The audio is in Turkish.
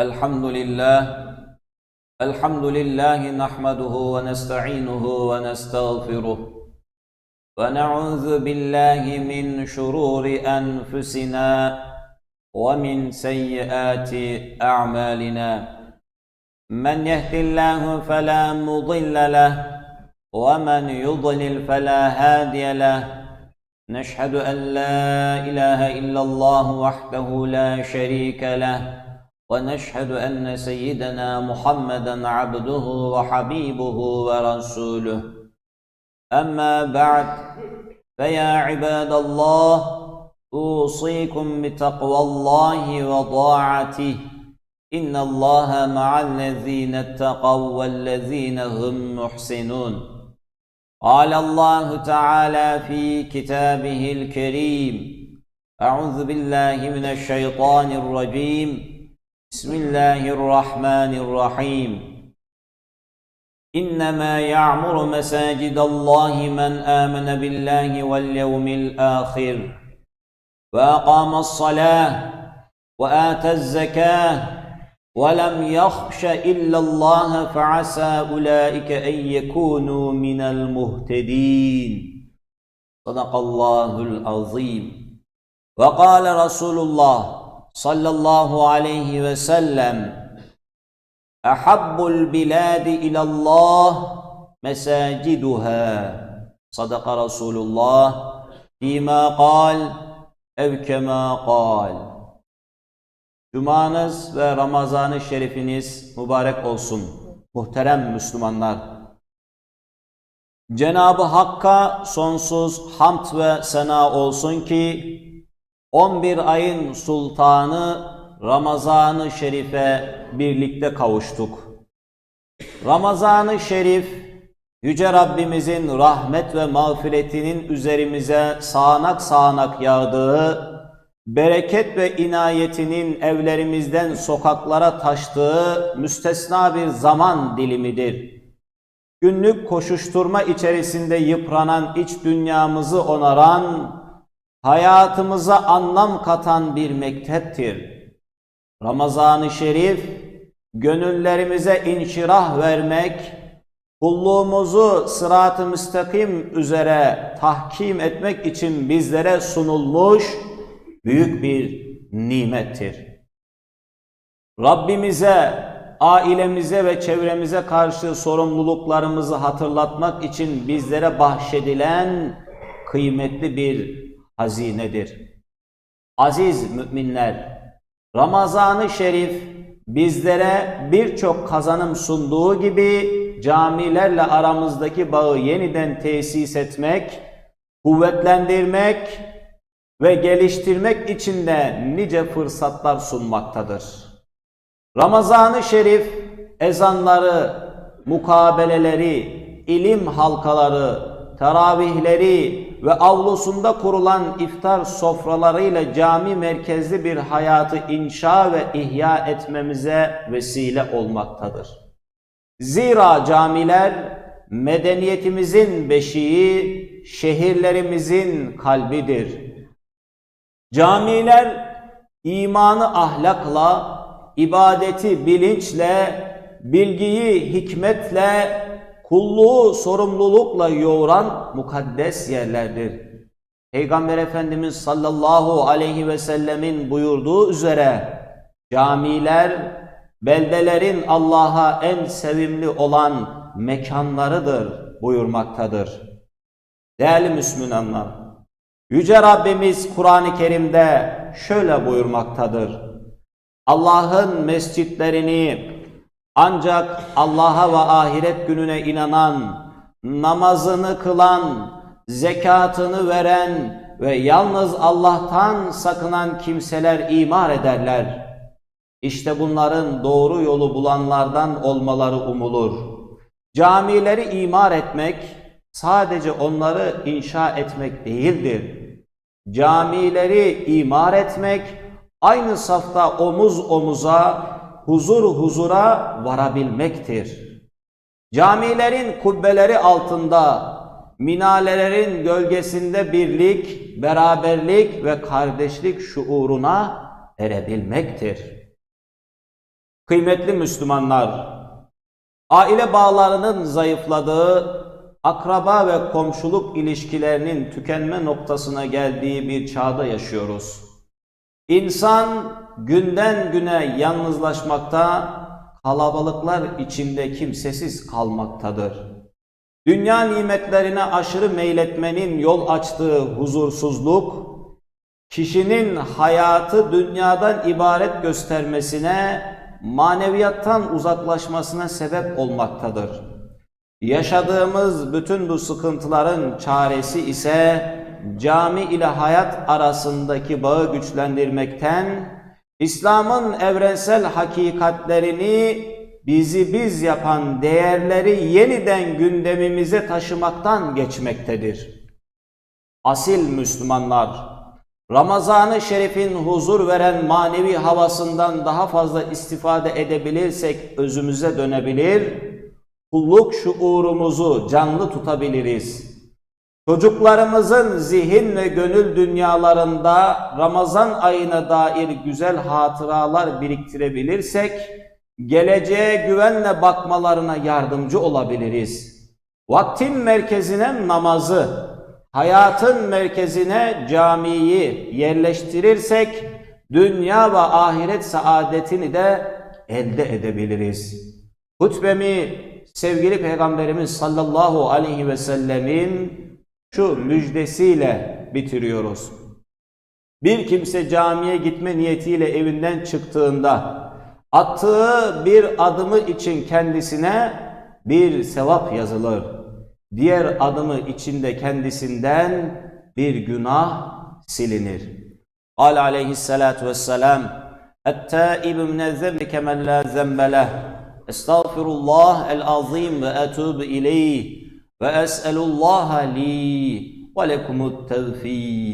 الحمد لله الحمد لله نحمده ونستعينه ونستغفره ونعوذ بالله من شرور أنفسنا ومن سيئات أعمالنا. من يهد الله فلا مضل له ومن يضلل فلا هادي له. نشهد أن لا إله إلا الله وحده لا شريك له. ونشهد أن سيدنا محمدا عبده وحبيبه ورسوله أما بعد فيا عباد الله أوصيكم بتقوى الله وطاعته إن الله مع الذين اتقوا والذين هم محسنون قال الله تعالى في كتابه الكريم أعوذ بالله من الشيطان الرجيم بسم الله الرحمن الرحيم. إنما يعمر مساجد الله من آمن بالله واليوم الآخر وأقام الصلاة وآتى الزكاة ولم يخش إلا الله فعسى أولئك أن يكونوا من المهتدين. صدق الله العظيم. وقال رسول الله sallallahu aleyhi ve sellem Ehabbul biladi ilallah mesaciduha. Sadaka Resulullah fîmâ kal ev kemâ kal Cumanız ve Ramazan-ı Şerifiniz mübarek olsun muhterem Müslümanlar. Cenab-ı Hakk'a sonsuz hamd ve sena olsun ki 11 ayın sultanı Ramazan-ı Şerif'e birlikte kavuştuk. Ramazan-ı Şerif Yüce Rabbimizin rahmet ve mağfiretinin üzerimize sağanak sağanak yağdığı, bereket ve inayetinin evlerimizden sokaklara taştığı müstesna bir zaman dilimidir. Günlük koşuşturma içerisinde yıpranan iç dünyamızı onaran, hayatımıza anlam katan bir mekteptir. Ramazan-ı Şerif, gönüllerimize inşirah vermek, kulluğumuzu sırat-ı müstakim üzere tahkim etmek için bizlere sunulmuş büyük bir nimettir. Rabbimize, ailemize ve çevremize karşı sorumluluklarımızı hatırlatmak için bizlere bahşedilen kıymetli bir hazinedir. Aziz müminler, Ramazan-ı Şerif bizlere birçok kazanım sunduğu gibi camilerle aramızdaki bağı yeniden tesis etmek, kuvvetlendirmek ve geliştirmek için de nice fırsatlar sunmaktadır. Ramazan-ı Şerif ezanları, mukabeleleri, ilim halkaları, teravihleri ve avlusunda kurulan iftar sofralarıyla cami merkezli bir hayatı inşa ve ihya etmemize vesile olmaktadır. Zira camiler medeniyetimizin beşiği, şehirlerimizin kalbidir. Camiler imanı ahlakla, ibadeti bilinçle, bilgiyi hikmetle, kulluğu sorumlulukla yoğuran mukaddes yerlerdir. Peygamber Efendimiz sallallahu aleyhi ve sellemin buyurduğu üzere camiler beldelerin Allah'a en sevimli olan mekanlarıdır buyurmaktadır. Değerli Müslümanlar, Yüce Rabbimiz Kur'an-ı Kerim'de şöyle buyurmaktadır. Allah'ın mescitlerini ancak Allah'a ve ahiret gününe inanan, namazını kılan, zekatını veren ve yalnız Allah'tan sakınan kimseler imar ederler. İşte bunların doğru yolu bulanlardan olmaları umulur. Camileri imar etmek sadece onları inşa etmek değildir. Camileri imar etmek aynı safta omuz omuza, huzur huzura varabilmektir. Camilerin kubbeleri altında, minarelerin gölgesinde birlik, beraberlik ve kardeşlik şuuruna erebilmektir. Kıymetli Müslümanlar, aile bağlarının zayıfladığı, akraba ve komşuluk ilişkilerinin tükenme noktasına geldiği bir çağda yaşıyoruz. İnsan günden güne yalnızlaşmakta, kalabalıklar içinde kimsesiz kalmaktadır. Dünya nimetlerine aşırı meyletmenin yol açtığı huzursuzluk, kişinin hayatı dünyadan ibaret göstermesine, maneviyattan uzaklaşmasına sebep olmaktadır. Yaşadığımız bütün bu sıkıntıların çaresi ise cami ile hayat arasındaki bağı güçlendirmekten, İslam'ın evrensel hakikatlerini bizi biz yapan değerleri yeniden gündemimize taşımaktan geçmektedir. Asil Müslümanlar, Ramazan-ı Şerif'in huzur veren manevi havasından daha fazla istifade edebilirsek özümüze dönebilir, kulluk şuurumuzu canlı tutabiliriz. Çocuklarımızın zihin ve gönül dünyalarında Ramazan ayına dair güzel hatıralar biriktirebilirsek, geleceğe güvenle bakmalarına yardımcı olabiliriz. Vaktin merkezine namazı, hayatın merkezine camiyi yerleştirirsek, dünya ve ahiret saadetini de elde edebiliriz. Hutbemi sevgili Peygamberimiz sallallahu aleyhi ve sellemin şu müjdesiyle bitiriyoruz. Bir kimse camiye gitme niyetiyle evinden çıktığında attığı bir adımı için kendisine bir sevap yazılır. Diğer adımı içinde kendisinden bir günah silinir. قال عليه الصلاة والسلام التائب من الذنب كمن لا ذنب له استغفر الله العظيم وأتوب إليه وأسأل الله لي ولكم التوفيق.